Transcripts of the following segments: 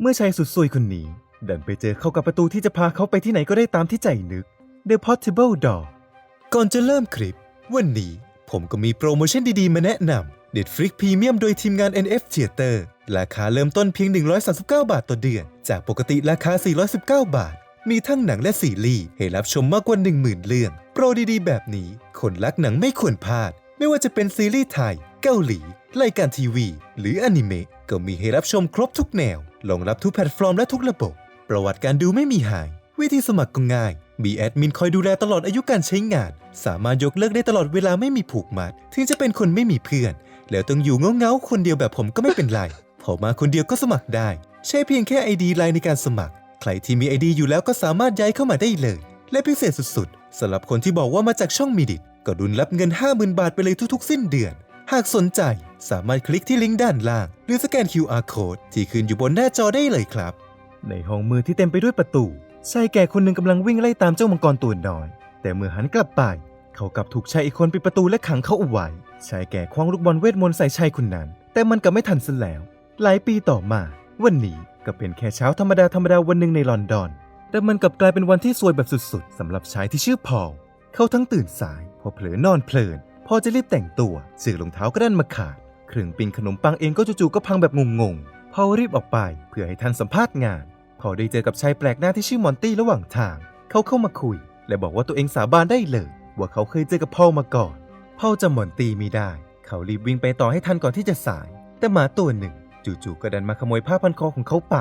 เมื่อชายสุดซวยคนนี้ดันไปเจอเข้ากับประตูที่จะพาเขาไปที่ไหนก็ได้ตามที่ใจนึก The Possible Door ก่อนจะเริ่มคลิป วันนี้ผมก็มีโปรโมชั่นดีๆ มาแนะนำ Netflix Premium โดยทีมงาน NF Theater ราคาเริ่มต้นเพียง 139 บาทต่อเดือน จากปกติราคา 419 บาท มีทั้งหนังและซีรีส์ให้รับชมมากกว่า 10,000 เรื่อง โปรดีๆ แบบนี้คนรักหนังไม่ควรพลาด ไม่ว่าจะเป็นซีรีส์ไทย เกาหลี รายการทีวี หรืออนิเมะก็มีให้รับชมครบทุกแนว รองรับทุกแพลตฟอร์มและทุกระบบ ประวัติการดูไม่มีหาย วิธีสมัครก็ง่าย มีแอดมินคอยดูแลตลอดอายุการใช้งาน สามารถยกเลิกได้ตลอดเวลาไม่มีผูกมัด ถึงจะเป็นคนไม่มีเพื่อน แล้วต้องอยู่เงาๆคนเดียวแบบผมก็ไม่เป็นไรพอมาคนเดียวก็สมัครได้ ใช้เพียงแค่ ID ไลน์ในการสมัคร ใครที่มี ID อยู่แล้วก็สามารถย้ายเข้ามาได้เลย และพิเศษสุดๆสำหรับคนที่บอกว่ามาจากช่องมีดิตก็ดุนรับเงิน 50,000 บาทไปเลยทุกๆ สิ้นเดือน หากสนใจสามารถคลิกที่ลิงก์ด้านล่าง หรือสแกน QR code ที่ขึ้นอยู่บนหน้าจอได้เลยครับ ในห้องมืดที่เต็มไปด้วยประตูชายแก่คนหนึ่งกำลังวิ่งไล่ตามเจ้ามังกรตัวน้อย แต่เมื่อหันกลับไป เขากลับถูกชายอีกคนปิดประตูและขังเขาเอาไว้ชายแก่คว้างลูกบอลเวทมนต์ใส่ชายคนนั้น แต่มันกลับไม่ทันซะแล้ว หลายปีต่อมา วันนี้ก็เป็นแค่เช้าธรรมดาธรรมดาวันหนึ่งในลอนดอน แต่มันกลับกลายเป็นวันที่ซวยแบบสุดๆสำหรับชายที่ชื่อพอลเขาทั้งตื่นสายพอเผลอนอนเพลิน พอจะรีบแต่งตัวเสื่อรองเท้าก็ดันมาขาด เครื่องปิ้งขนมปังเองก็จู่ๆก็พังแบบงงๆ พอรีบออกไปเพื่อให้ทันสัมภาษณ์งาน พอได้เจอกับชายแปลกหน้าที่ชื่อมอนตี้ระหว่างทาง เขาเข้ามาคุย และบอกว่าตัวเองสาบานได้เลย ว่าเขาเคยเจอกับพ่อมาก่อนพ่อจำมอนตี้ไม่ได้ เขารีบวิ่งไปต่อให้ทันก่อนที่จะสาย แต่หมาตัวหนึ่ง จู่ๆก็ดันมาขโมยผ้าพันคอของเขาไป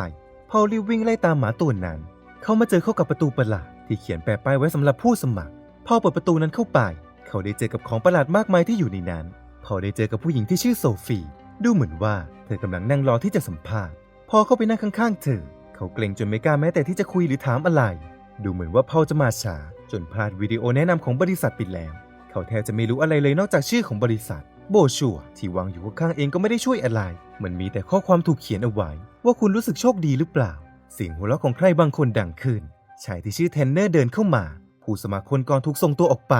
พ่อรีบวิ่งไล่ตามหมาตัวนั้น เขามาเจอเข้ากับประตูประหลาดที่เขียนแปะป้ายไว้สำหรับผู้สมัครพอเปิดประตูนั้นเข้าไป เขาได้เจอกับของประหลาดมากมายที่อยู่ในนั้นพอได้เจอกับผู้หญิงที่ชื่อโซฟี ดูเหมือนว่าเธอกำลังนั่งรอที่จะสัมภาษณ์พอเข้าไปนั่งข้างๆเธอ เขาเกรงจนไม่กล้าแม้แต่ที่จะคุยหรือถามอะไร ดูเหมือนว่าพ่อจะมาช้าจนพลาดวิดีโอแนะนำของบริษัทไปแล้ว เขาแทบจะไม่รู้อะไรเลยนอกจากชื่อของบริษัท โบชัวที่วางอยู่ข้างๆเองก็ไม่ได้ช่วยอะไร มันมีแต่ข้อความถูกเขียนเอาไว้ ว่าคุณรู้สึกโชคดีหรือเปล่า เสียงหัวเราะของใครบางคนดังขึ้นชายที่ชื่อเทนเนอร์เดินเข้ามา ผู้สมัครคนก่อนถูกส่งตัวออกไป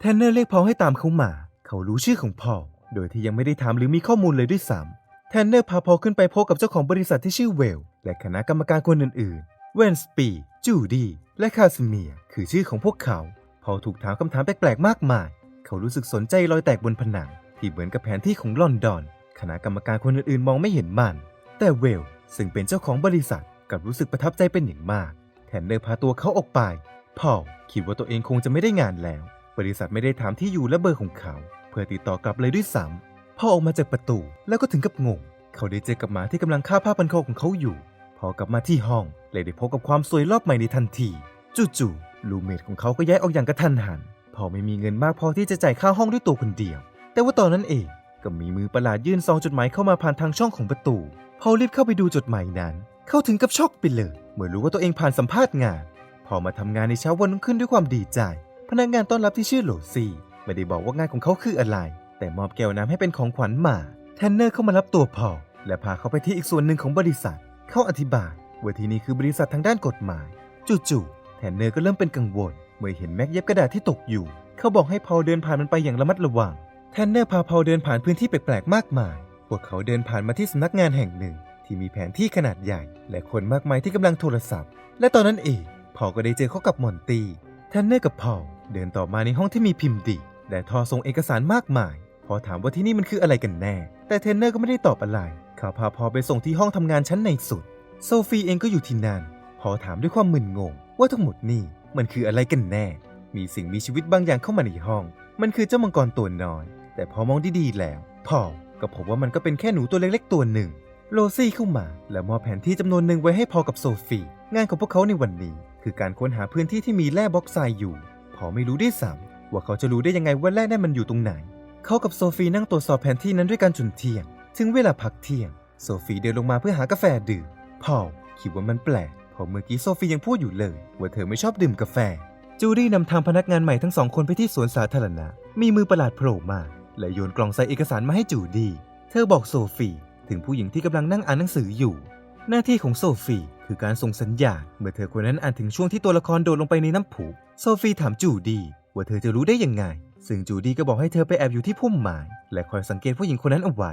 เทนเนอร์เรียกพอลให้ตามเขามา เขารู้ชื่อของพอลโดยที่ยังไม่ได้ถามหรือมีข้อมูลเลยด้วยซ้ำแทนเนอร์พาพอลขึ้นไปพบกับเจ้าของบริษัทที่ชื่อเวล และคณะกรรมการคนอื่นๆ เวนสปี จูดี้ และคาสเมียคือชื่อของพวกเขา พอถูกถามคำถามแปลกๆ มากมาย เขารู้สึกสนใจรอยแตกบนผนัง ที่เหมือนกับแผนที่ของลอนดอน คณะกรรมการคนอื่นๆ มองไม่เห็นมัน แต่เวล ซึ่งเป็นเจ้าของบริษัทกลับรู้สึกประทับใจเป็นอย่างมาก แทนเนอร์พาตัวเขาออกไป พอลคิดว่าตัวเองคงจะไม่ได้งานแล้ว บริษัทไม่ได้ถามที่อยู่และเบอร์ของเขา เพื่อติดต่อกลับเลยด้วยซ้ำพอออกมาจากประตูแล้วก็ถึงกับงง เขาได้เจอกับหมาที่กำลังฆ่าผ้าพันคอของเขาอยู่ พอกลับมาที่ห้องเลยได้พบกับความสวยรอบใหม่ในทันทีจู่ๆลูเมทของเขาก็ย้ายออกอย่างกระทันหัน พอไม่มีเงินมากพอที่จะจ่ายค่าห้องด้วยตัวคนเดียว แต่ว่าตอนนั้นเองก็มีมือประหลาดยื่นซองจดหมายเข้ามาผ่านทางช่องของประตู พอรีบเข้าไปดูจดหมายนั้น เขาถึงกับช็อกไปเลย เมื่อรู้ว่าตัวเองผ่านสัมภาษณ์งาน พอมาทำงานในเช้าวันรุ่งขึ้นด้วยความดีใจ พนักงานต้อนรับที่ชื่อโหลซี่ไม่ได้บอกว่างานของเขาคืออะไร แต่มอบแก้วน้ำให้เป็นของขวัญมาแทนเนอร์เข้ามารับตัวพอลและพาเขาไปที่อีกส่วนหนึ่งของบริษัท เขาอธิบายว่าที่นี่คือบริษัททางด้านกฎหมาย จู่ๆแทนเนอร์ก็เริ่มเป็นกังวล เมื่อเห็นแม็กเย็บกระดาษที่ตกอยู่ เขาบอกให้พอลเดินผ่านมันไปอย่างระมัดระวัง แทนเนอร์พาพอลเดินผ่านพื้นที่แปลกๆมากมาย พวกเขาเดินผ่านมาที่สำนักงานแห่งหนึ่ง ที่มีแผนที่ขนาดใหญ่ และคนมากมายที่กำลังโทรศัพท์ และตอนนั้นเองพอลก็ได้เจอเขากับมอนตี้ แทนเนอร์กับพอลเดินต่อมาในห้องที่มีพิมพ์ดี และทอส่งเอกสารมากมาย พอถามว่าที่นี่มันคืออะไรกันแน่ แต่เทนเนอร์ก็ไม่ได้ตอบอะไร เขาพาพอลไปส่งที่ห้องทำงานชั้นในสุด โซฟีเองก็อยู่ที่นั่น พอถามด้วยความมึนงง ว่าทั้งหมดนี่มันคืออะไรกันแน่ มีสิ่งมีชีวิตบางอย่างเข้ามาในห้อง มันคือเจ้ามังกรตัวน้อย แต่พอมองดีๆแล้ว พอลก็พบว่ามันก็เป็นแค่หนูตัวเล็กๆตัวหนึ่ง โรซี่เข้ามา และมอบแผนที่จำนวนหนึ่งไว้ให้พอกับโซฟี งานของพวกเขาในวันนี้ คือการค้นหาพื้นที่ที่มีแร่บล็อกไซด์อยู่ พอไม่รู้ด้วยซ้ำว่าเขาจะรู้ได้ยังไงว่าแร่นั่นมันอยู่ตรงไหน เขากับโซฟีนั่งตรวจสอบแผนที่นั้นด้วยกันจนเที่ยง ถึงเวลาพักเที่ยง โซฟีเดินลงมาเพื่อหากาแฟดื่มพอลคิดว่ามันแปลกเพราะเมื่อกี้โซฟียังพูดอยู่เลย ว่าเธอไม่ชอบดื่มกาแฟ จูดี้นำทางพนักงานใหม่ทั้งสองคนไปที่สวนสาธารณะ มีมือประหลาดโผล่มาและโยนกล่องใส่เอกสารมาให้จูดี้ เธอบอกโซฟีถึงผู้หญิงที่กำลังนั่งอ่านหนังสืออยู่ หน้าที่ของโซฟี คือการส่งสัญญาณเมื่อเธอคนนั้นอ่านถึงช่วงที่ตัวละครโดดลงไปในน้ำผุโซฟีถามจูดี้ว่าเธอจะรู้ได้ยังไง ซึ่งจูดี้ก็บอกให้เธอไปแอบอยู่ที่พุ่มไม้และคอยสังเกตผู้หญิงคนนั้นเอาไว้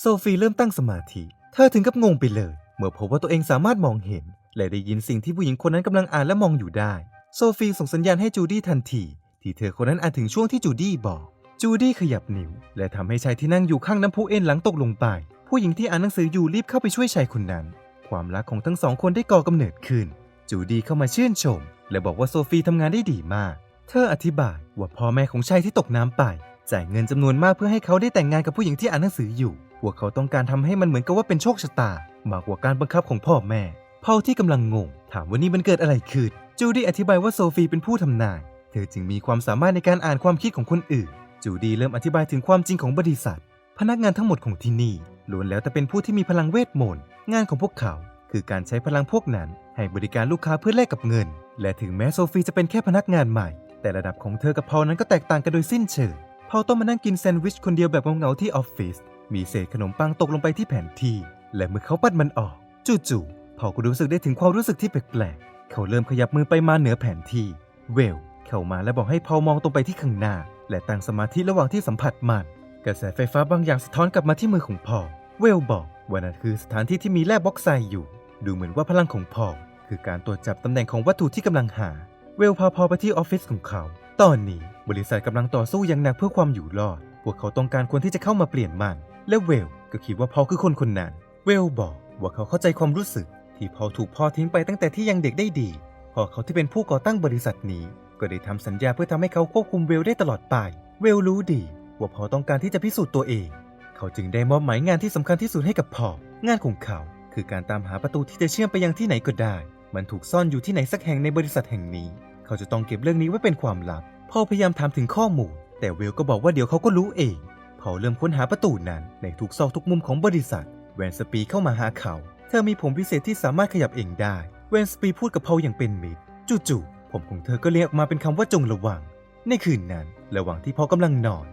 โซฟีเริ่มตั้งสมาธิ เธอถึงกับงงไปเลย เมื่อพบว่าตัวเองสามารถมองเห็น และได้ยินสิ่งที่ผู้หญิงคนนั้นกำลังอ่านและมองอยู่ได้ โซฟีส่งสัญญาณให้จูดี้ทันที ที่เธอคนนั้นอ่านถึงช่วงที่จูดี้บอก จูดี้ขยับนิ้วและทำให้ชายที่นั่งอยู่ข้างน้ำพุเอ็นหลังตกลงไป ผู้หญิงที่อ่านหนังสืออยู่รีบเข้าไปช่วยชายคนนั้น ความรักของทั้งสองคนได้ก่อกำเนิดขึ้น จูดี้เข้ามาชื่นชม และบอกว่าโซฟีทำงานได้ดีมาก เธออธิบายว่าพ่อแม่ของชายที่ตกน้ำไป จ่ายเงินจำนวนมากเพื่อให้เขาได้แต่งงานกับผู้หญิงที่อ่านหนังสืออยู่ พวกเขาต้องการทำให้มันเหมือนกับว่าเป็นโชคชะตามากกว่าการบังคับของพ่อแม่พอลที่กำลังงง ถามว่านี่มันเกิดอะไรขึ้นจูดี้อธิบายว่าโซฟีเป็นผู้ทำนาย เธอจึงมีความสามารถในการอ่านความคิดของคนอื่น จูดี้เริ่มอธิบายถึงความจริงของบริษัท พนักงานทั้งหมดของที่นี่ล้วนแล้วแต่เป็นผู้ที่มีพลังเวทมนต์ งานของพวกเขาคือการใช้พลังพวกนั้น ให้บริการลูกค้าเพื่อแลกกับเงิน และถึงแม้โซฟีจะเป็นแค่พนักงานใหม่ แต่ระดับของเธอกับพอนั้นก็แตกต่างกันโดยสิ้นเชิงพอต้องมานั่งกินแซนด์วิชคนเดียวแบบเหงาๆที่ออฟฟิศมีเศษขนมปังตกลงไปที่แผ่นที่ และเมื่อเขาปัดมันออก จู่ๆพอก็รู้สึกได้ถึงความรู้สึกที่แปลกๆเขาเริ่มขยับมือไปมาเหนือแผนที่ เวลเข้ามาและบอกให้พอมองตรงไปที่ข้างหน้า และตั้งสมาธิระหว่างที่สัมผัสมัน กระแสไฟฟ้าบางอย่างสะท้อนกลับมาที่มือของพอเวลบอก ว่านั่นคือสถานที่ที่มีแร่บ็อกไซด์อยู่ ดูเหมือนว่าพลังของพอลคือการตรวจจับตำแหน่งของวัตถุที่กำลังหา เวลพาพอลไปที่ออฟฟิศของเขา ตอนนี้บริษัทกำลังต่อสู้อย่างหนักเพื่อความอยู่รอด พวกเขาต้องการคนที่จะเข้ามาเปลี่ยนมัน และเวลก็คิดว่าพอลคือคนคนนั้น เวลบอกว่าเขาเข้าใจความรู้สึก ที่พอลถูกพ่อทิ้งไปตั้งแต่ที่ยังเด็กได้ดีพอเขาที่เป็นผู้ก่อตั้งบริษัทนี้ ก็ได้ทำสัญญาเพื่อทำให้เขาควบคุมเวลได้ตลอดไป เวลรู้ดี ว่าพอต้องการที่จะพิสูจน์ตัวเอง เขาจึงได้มอบหมายงานที่สำคัญที่สุดให้กับพอลงานของเขา คือการตามหาประตูที่จะเชื่อมไปยังที่ไหนก็ได้ มันถูกซ่อนอยู่ที่ไหนสักแห่งในบริษัทแห่งนี้ เขาจะต้องเก็บเรื่องนี้ไว้เป็นความลับพอพยายามถามถึงข้อมูล แต่เวลก็บอกว่าเดี๋ยวเขาก็รู้เองพอเริ่มค้นหาประตูนั้นในทุกซอกทุกมุมของบริษัทแวนสปีเข้ามาหาเขา เธอมีผมพิเศษที่สามารถขยับเองได้แวนสปีพูดกับพออย่างเป็นมิตรจู่ๆผมของเธอก็เรียกมาเป็นคำว่าจงระวัง ในคืนนั้น ระหว่างที่พอลกำลังนอน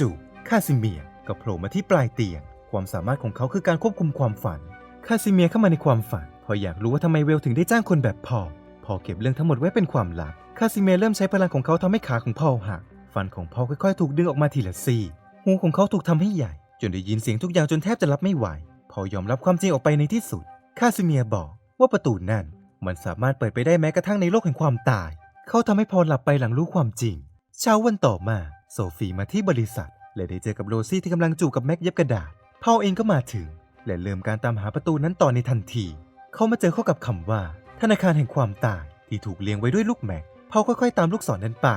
จู่ๆคาซิเมีย ก็โผล่มาที่ปลายเตียง ความสามารถของเขาคือการควบคุมความฝัน คาซิเมียเข้ามาในความฝันเพราะอยากรู้ว่าทำไมเวลถึงได้จ้างคนแบบพอลพอเก็บเรื่องทั้งหมดไว้เป็นความลับ คาซิเมียเริ่มใช้พลังของเขาทำให้ขาของพอลหัก ฟันของพอลค่อยๆ ถูกดึงออกมาทีละซี่ หูของเขาถูกทำให้ใหญ่ จนได้ยินเสียงทุกอย่างจนแทบจะรับไม่ไหว พอยอมรับความจริงออกไปในที่สุด คาซิเมียบอกว่าประตูนั่นมันสามารถเปิดไปได้แม้กระทั่งในโลกแห่งความตาย เขาทำให้พอลหลับไปหลังรู้ความจริง เช้าวันต่อมา โซฟีมาที่บริษัท และได้เจอกับโรซี่ที่กำลังจูบกับแม็กเย็บกระดาษพอลเองก็มาถึง และเริ่มการตามหาประตูนั้นต่อในทันที เขามาเจอเข้ากับคำว่า ธนาคารแห่งความตายที่ถูกเลี้ยงไว้ด้วยลูกแม็กพอลค่อยๆ ตามลูกศรนั้นไป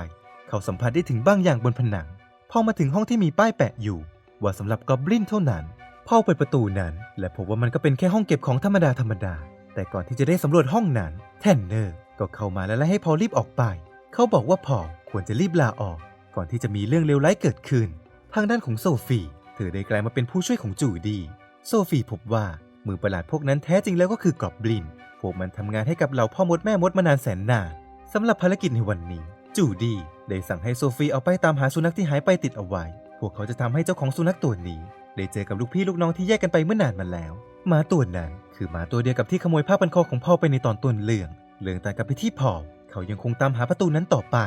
เขาสัมผัสได้ถึงบางอย่างบนผนังพอมาถึงห้องที่มีป้ายแปะอยู่ ว่าสำหรับกอบลินเท่านั้นพอเปิดประตูนั้น และพบว่ามันก็เป็นแค่ห้องเก็บของธรรมดาธรรมดา แต่ก่อนที่จะได้สำรวจห้องนั้นแทนเนอร์ก็เข้ามาและไล่ให้พอรีบออกไป เขาบอกว่าพอควรจะรีบลาออก ก่อนที่จะมีเรื่องเลวร้ายเกิดขึ้น ทางด้านของโซฟีเธอได้กลายมาเป็นผู้ช่วยของจูดี โซฟีพบว่ามือประหลาดพวกนั้นแท้จริงแล้วก็คือกอบลิน พวกมันทำงานให้กับเหล่าพ่อมดแม่มดมานานแสนนานสำหรับภารกิจในวันนี้ จูดี้ได้สั่งให้โซฟีเอาไปตามหาสุนัขที่หายไปติดเอาไว้ พวกเขาจะทำให้เจ้าของสุนัขตัวนี้ ได้เจอกับลูกพี่ลูกน้องที่แยกกันไปเมื่อนานมาแล้วหมาตัวนั้นคือหมาตัวเดียวกับที่ขโมยผ้าพันคอของพ่อไปในตอนต้นเรื่อง เรื่องต่างกับไปที่พอเขายังคงตามหาประตูนั้นต่อไป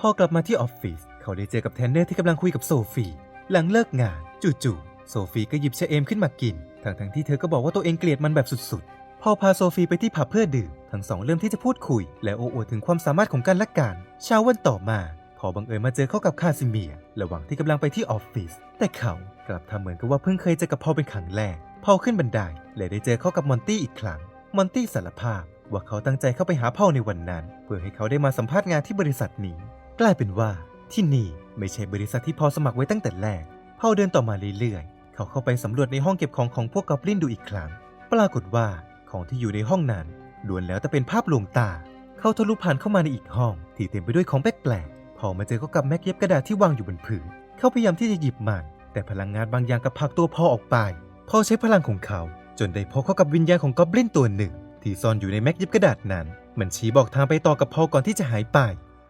พอกลับมาที่ออฟฟิศเขาได้เจอกับแทนเนอร์ที่กำลังคุยกับโซฟี หลังเลิกงานจู่ๆโซฟีก็หยิบชาเอมขึ้นมากินทั้งๆที่เธอก็บอกว่าตัวเองเกลียดมันแบบสุดๆ พอพาโซฟีไปที่ผับเพื่อดื่มทั้งสองเริ่มที่จะพูดคุย และโอ้อวดถึงความสามารถของกันและกันเช้าวันต่อมา พอบังเอิญมาเจอเข้ากับคาซิเมียร์ระหว่างที่กำลังไปที่ออฟฟิศแต่เขากลับทำเหมือนกับว่าเพิ่งเคยเจอกับพอเป็นครั้งแรกพอขึ้นบันไดและได้เจอเข้ากับมอนตี้อีกครั้งมอนตี้สารภาพว่าเขาตั้งใจเข้าไปหาพ่อในวันนั้น เพื่อให้เขาได้มาสัมภาษณ์งานที่บริษัทนี้ กลายเป็นว่าที่นี่ ไม่ใช่บริษัทที่พอสมัครไว้ตั้งแต่แรกพอเดินต่อมาเรื่อยๆ เขาเข้าไปสำรวจในห้องเก็บของของพวกกอบลินดูอีกครั้ง ปรากฏว่าของที่อยู่ในห้องนั้นล้วนแล้วแต่เป็นภาพลวงตา เขาทะลุผ่านเข้ามาในอีกห้อง ที่เต็มไปด้วยของแปลกๆ พอมาเจอเขากับแม็กเย็บกระดาษที่วางอยู่บนพื้น เขาพยายามที่จะหยิบมัน แต่พลังงานบางอย่างกับผักตัวพอออกไป พอใช้พลังของเขา จนได้พบเข้ากับวิญญาณของกอบลินตัวหนึ่ง ที่ซ่อนอยู่ในแม็กเย็บกระดาษนั้น มันชี้บอกทางไปต่อกับพอก่อนที่จะหายไป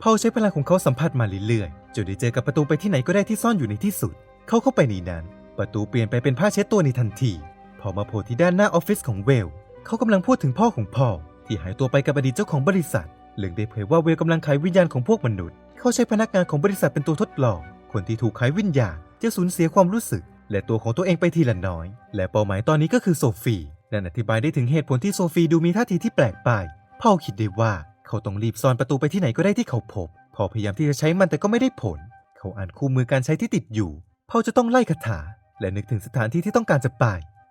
พอใช้พลังของเขาสัมผัสมาเรื่อยๆจนได้เจอกับประตูไปที่ไหนก็ได้ที่ซ่อนอยู่ในที่สุด เขาเข้าไปในนั้น ประตูเปลี่ยนไปเป็นผ้าเช็ดตัวในทันที พอมาโผล่ที่ด้านหน้าออฟฟิศของเวล เขากำลังพูดถึงพ่อของพ่อที่หายตัวไปกับอดีตเจ้าของบริษัทเรื่องได้เผยว่าเวลกำลังขายวิญญาณของพวกมนุษย์ เขาใช้พนักงานของบริษัทเป็นตัวทดลอง คนที่ถูกขายวิญญาณจะสูญเสียความรู้สึก และตัวของตัวเองไปทีละน้อย และเป้าหมายตอนนี้ก็คือโซฟีนั่นอธิบายได้ถึงเหตุผลที่โซฟีดูมีท่าทีที่แปลกไปพ่อคิดได้ว่า เขาต้องรีบซ่อนประตูไปที่ไหนก็ได้ที่เขาพบ พอพยายามที่จะใช้มันแต่ก็ไม่ได้ผล เขาอ่านคู่มือการใช้ที่ติดอยู่พอจะต้องไล่คาถา และนึกถึงสถานที่ที่ต้องการจะไป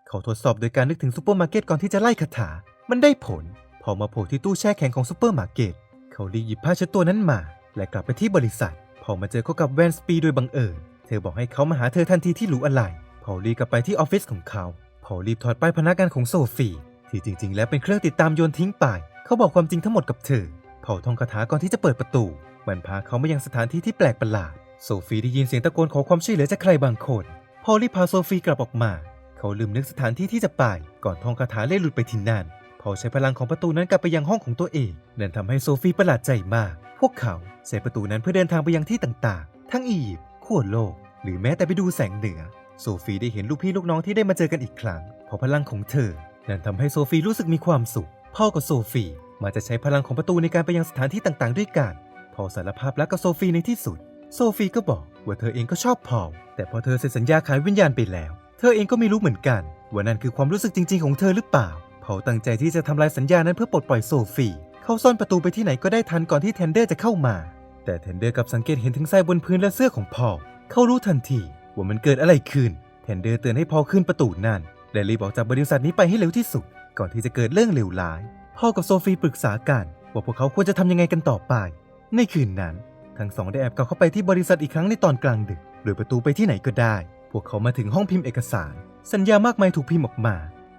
เขาทดสอบโดยการนึกถึงซูเปอร์มาร์เก็ตก่อนที่จะไล่คาถา มันได้ผล พอมาโผล่ที่ตู้แช่แข็งของซูเปอร์มาร์เก็ต เขารีบหยิบผ้าเช็ดตัวนั้นมา และกลับไปที่บริษัท พอมาเจอเขากับแวนสปีโดยบังเอิญ เธอบอกให้เขามาหาเธอทันทีที่รู้อะไร พอรีบกลับไปที่ออฟฟิศของเขา พอรีบถอดป้ายพนักงานของโซฟีที่จริง ๆ แล้วเป็นเครื่องติดตามโยนทิ้งไป เขาบอกความจริงทั้งหมดกับเธอเผาทองคาถาก่อนที่จะเปิดประตู มันพาเขามายังสถานที่ที่แปลกประหลาด โซฟีได้ยินเสียงตะโกนขอความช่วยเหลือจากใครบางคน พอรีบพาโซฟีกลับออกมา เขาลืมนึกสถานที่ที่จะไป ก่อนทองคาถาเล่หลุดไปที่นั่นพอใช้พลังของประตูนั้นกลับไปยังห้องของตัวเอง นั่นทำให้โซฟีประหลาดใจมาก พวกเขาใช้ประตูนั้นเพื่อเดินทางไปยังที่ต่างๆ ทั้งอียิปต์ขั้วโลก หรือแม้แต่ไปดูแสงเหนือ โซฟีได้เห็นลูกพี่ลูกน้องที่ได้มาเจอกันอีกครั้งพราะพลังของเธอ นั่นทำให้โซฟีรู้สึกมีความสุข พ่อกับโซฟีมาจะใช้พลังของประตูในการไปยังสถานที่ต่างๆ ด้วยกัน พอสารภาพรักกับโซฟีในที่สุด โซฟีก็บอกว่าเธอเองก็ชอบพอลแต่พอเธอเซ็นสัญญาขายวิญญาณไปแล้ว เธอเองก็ไม่รู้เหมือนกันว่านั่นคือความรู้สึกจริง ๆ ของเธอหรือเปล่าพอลตั้งใจที่จะทำลายสัญญานั้นเพื่อปลดปล่อยโซฟีเขาซ่อนประตูไปที่ไหนก็ได้ทันก่อนที่เทนเดอร์จะเข้ามา แต่เทนเดอร์กลับสังเกตเห็นถึงทรายบนพื้นและเสื้อของพอลเขารู้ทันทีว่ามันเกิดอะไรขึ้นเทนเดอร์เตือนให้พอลขึ้นประตูนั่นและรีบออกจากบริษัทนี้ไปให้เร็วที่สุด ก่อนที่จะเกิดเรื่องเลวร้าย พ่อกับโซฟีปรึกษากันว่าพวกเขาควรจะทำยังไงกันต่อไป ในคืนนั้น ทั้งสองได้แอบกลับเข้าไปที่บริษัทอีกครั้งในตอนกลางดึก โดยประตูไปที่ไหนก็ได้ พวกเขามาถึงห้องพิมพ์เอกสาร สัญญามากมายถูกพิมพ์ออกมา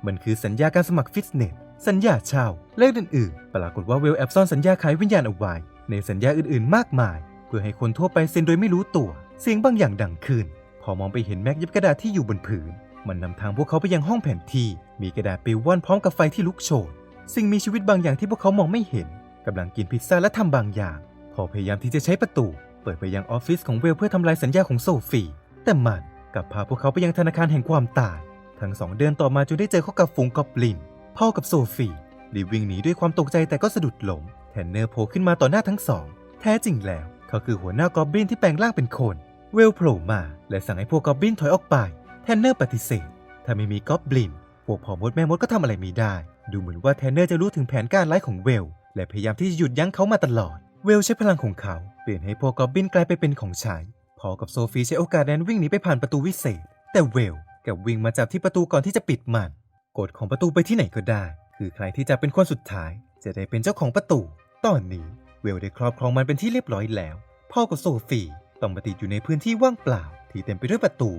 มันคือสัญญาการสมัครฟิตเนส สัญญาเช่าและอื่นๆ ปรากฏว่าเวลแอบซ่อนสัญญาขายวิญญาณเอาไว้ ในสัญญาอื่นๆ มากมาย เพื่อให้คนทั่วไปเซ็นโดยไม่รู้ตัว เสียงบางอย่างดังขึ้น พอมองไปเห็นแม็กย็บกระดาษที่อยู่บนผืน มันนำทางพวกเขาไปยังห้องแผนที่ มีกระดาษปลิวว่อนพร้อมกับไฟที่ลุกโชน สิ่งมีชีวิตบางอย่างที่พวกเขามองไม่เห็นกำลังกินพิซซ่าและทำบางอย่าง พอพยายามที่จะใช้ประตู เปิดไปยังออฟฟิศของเวลเพื่อทำลายสัญญาของโซฟีแต่มันกลับพาพวกเขาไปยังธนาคารแห่งความตาย ทั้งสองเดินต่อมาจนได้เจอเข้ากับฝูงกอบลินพ่อกับโซฟีรีวิ่งหนีด้วยความตกใจแต่ก็สะดุดหล้มแทนเนอร์โผล่ขึ้นมาต่อหน้าทั้งสอง แท้จริงแล้ว เขาคือหัวหน้ากอบลินที่แปลงร่างเป็นคน เวลโผล่มา และสั่งให้พวกกอบลินถอยออกไป แทนเนอร์ปฏิเสธ ถ้าไม่มีกอบลิน พวกพ่อมดแม่มดก็ทำอะไรไม่ได้ ดูเหมือนว่าแทนเนอร์จะรู้ถึงแผนการร้ายของเวล และพยายามที่จะหยุดยั้งเขามาตลอด เวลใช้พลังของเขาเปลี่ยนให้พวกกอบลินกลายไปเป็นของใช้พอกับโซฟีใช้โอกาสนั้นวิ่งหนีไปผ่านประตูวิเศษ แต่เวลกับวิ่งมาจับที่ประตูก่อนที่จะปิดมัน กฎของประตูไปที่ไหนก็ได้ คือใครที่จะเป็นคนสุดท้าย จะได้เป็นเจ้าของประตู ตอนนี้เวลได้ครอบครองมันเป็นที่เรียบร้อยแล้ว พ่อกับโซฟีต้องมาติดอยู่ในพื้นที่ว่างเปล่า ที่เต็มไปด้วยประตู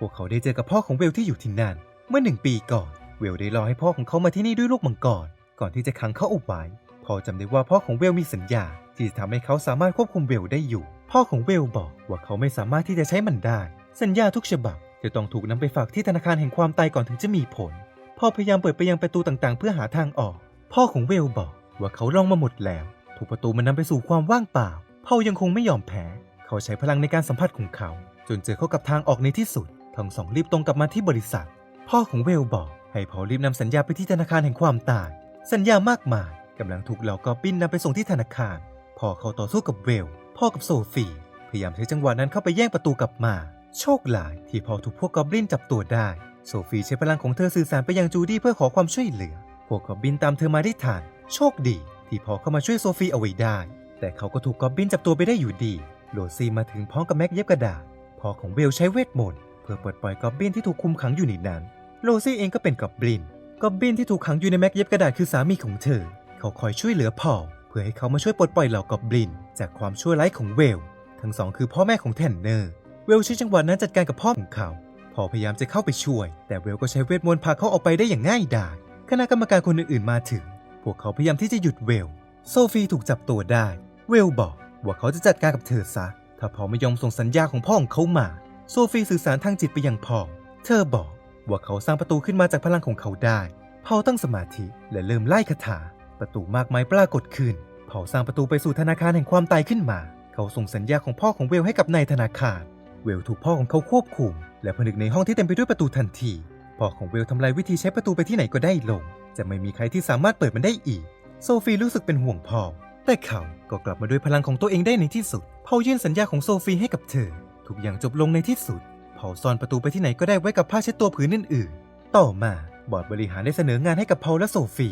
พวกเขาได้เจอกับพ่อของเวลที่อยู่ที่นั่น เมื่อหนึ่งปีก่อน เวลได้รอให้พ่อของเขามาที่นี่ด้วยลูกมังกร ก่อนที่จะขังเขาเอาไว้พ่อจำได้ว่าพ่อของเวลมีสัญญา ที่จะทำให้เขาสามารถควบคุมเวลได้อยู่ พ่อของเวลบอกว่าเขาไม่สามารถที่จะใช้มันได้ สัญญาทุกฉบับจะต้องถูกนำไปฝากที่ธนาคารแห่งความตายก่อนถึงจะมีผล พ่อพยายามเปิดไปยังประตูต่างๆ เพื่อหาทางออก พ่อของเวลบอกว่าเขาลองมาหมดแล้วทุกประตูมันนำไปสู่ความว่างเปล่าพ่อยังคงไม่ยอมแพ้ เขาใช้พลังในการสัมผัสของเขา จนเจอเข้ากับทางออกในที่สุด ทั้งสองรีบตรงกลับมาที่บริษัท พ่อของเวลบอก ให้พอรีบนำสัญญาไปที่ธนาคารแห่งความตาย สัญญามากมายกำลังถูกเหล่ากอบบินนำไปส่งที่ธนาคาร พ่อเขาต่อสู้กับเวล พ่อกับโซฟี พยายามใช้จังหวะนั้นเข้าไปแย่งประตูกลับมา โชคหลายที่พอถูกพวกกอบลินจับตัวได้ โซฟีใช้พลังของเธอสื่อสารไปยังจูดี้เพื่อขอความช่วยเหลือ พวกกอบบินตามเธอมาได้ทัน โชคดี ที่พอเข้ามาช่วยโซฟีเอาไว้ได้ แต่เขาก็ถูกกอบบินจับตัวไปได้อยู่ดีโรซี่มาถึงพร้อมกับแม็กเย็บกระดาษ พ่อของเวลใช้เวทมนต์ พื่อปลดปล่อยกอบบินที่ถูกคุมขังอยู่ในนั้นโรซี่เองก็เป็นกอบบินกอบบินที่ถูกขังอยู่ในแม็กเย็บกระดาษคือสามีของเธอ เขาคอยช่วยเหลือพอลเพื่อให้เขามาช่วยปลดปล่อยเหล่ากอบบิน จากความชั่วร้ายของเวล ทั้งสองคือพ่อแม่ของแทนเนอร์ เวลใช้จังหวะนั้นจัดการกับพ่อของเขาพ่อพยายามจะเข้าไปช่วย แต่เวลก็ใช้เวทมนต์พาเขาออกไปได้อย่างง่ายดายคณะกรรมการคนอื่นๆมาถึง พวกเขาพยายามที่จะหยุดเวล โซฟีถูกจับตัวได้ เวลบอกว่าเขาจะจัดการกับเธอซะ ถ้าพ่อไม่ยอมส่งสัญญาของพ่อของเขามา โซฟีสื่อสารทางจิตไปยังพ่อเธอบอกว่าเขาสร้างประตูขึ้นมาจากพลังของเขาได้พ่อตั้งสมาธิและเริ่มไล่คาถา ประตูมากมายปรากฏขึ้นพ่อสร้างประตูไปสู่ธนาคารแห่งความตายขึ้นมา เขาส่งสัญญาของพ่อของเวลให้กับนายธนาคาร เวลถูกพ่อของเขาควบคุม และผนึกในห้องที่เต็มไปด้วยประตูทันที พ่อของเวลทำลายวิธีใช้ประตูไปที่ไหนก็ได้ลง จะไม่มีใครที่สามารถเปิดมันได้อีก โซฟีรู้สึกเป็นห่วงพ่อ แต่เขาก็กลับมาด้วยพลังของตัวเองได้ในที่สุดพ่อยื่นสัญญาของโซฟีให้กับเธอ ทุกอย่างจบลงในที่สุดพ่อซ่อนประตูไปที่ไหนก็ได้ไว้กับผ้าเช็ดตัวผืนอื่นๆ ต่อมาบอร์ดบริหารได้เสนองานให้กับพอลและโซฟี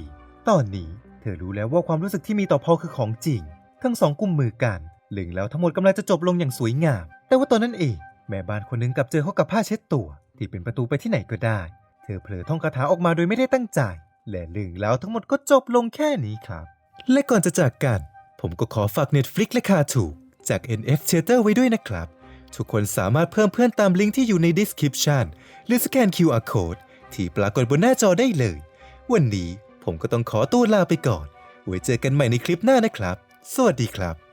ตอนนี้เธอรู้แล้วว่าความรู้สึกที่มีต่อพอลคือของจริง ทั้งสองกุมมือกันลึงแล้วทั้งหมดกำลังจะจบลงอย่างสวยงาม แต่ว่าตอนนั้นเองแม่บ้านคนหนึงกลับเจอเขากับผ้าเช็ดตัว ที่เป็นประตูไปที่ไหนก็ได้ เธอเผลอท่องคาถาออกมาโดยไม่ได้ตั้งใจ และลึงแล้วทั้งหมดก็จบลงแค่นี้ครับ และก่อนจะจากกัน ผมก็ขอฝาก Netflix และคาถูกจาก NF Theater ไว้ด้วยนะครับ ทุกคนสามารถเพิ่มเพื่อนตามลิงก์ที่อยู่ใน description หรือสแกน QR code ที่ปรากฏบนหน้าจอได้เลย วันนี้ผมก็ต้องขอตัวลาไปก่อน ไว้เจอกันใหม่ในคลิปหน้านะครับ สวัสดีครับ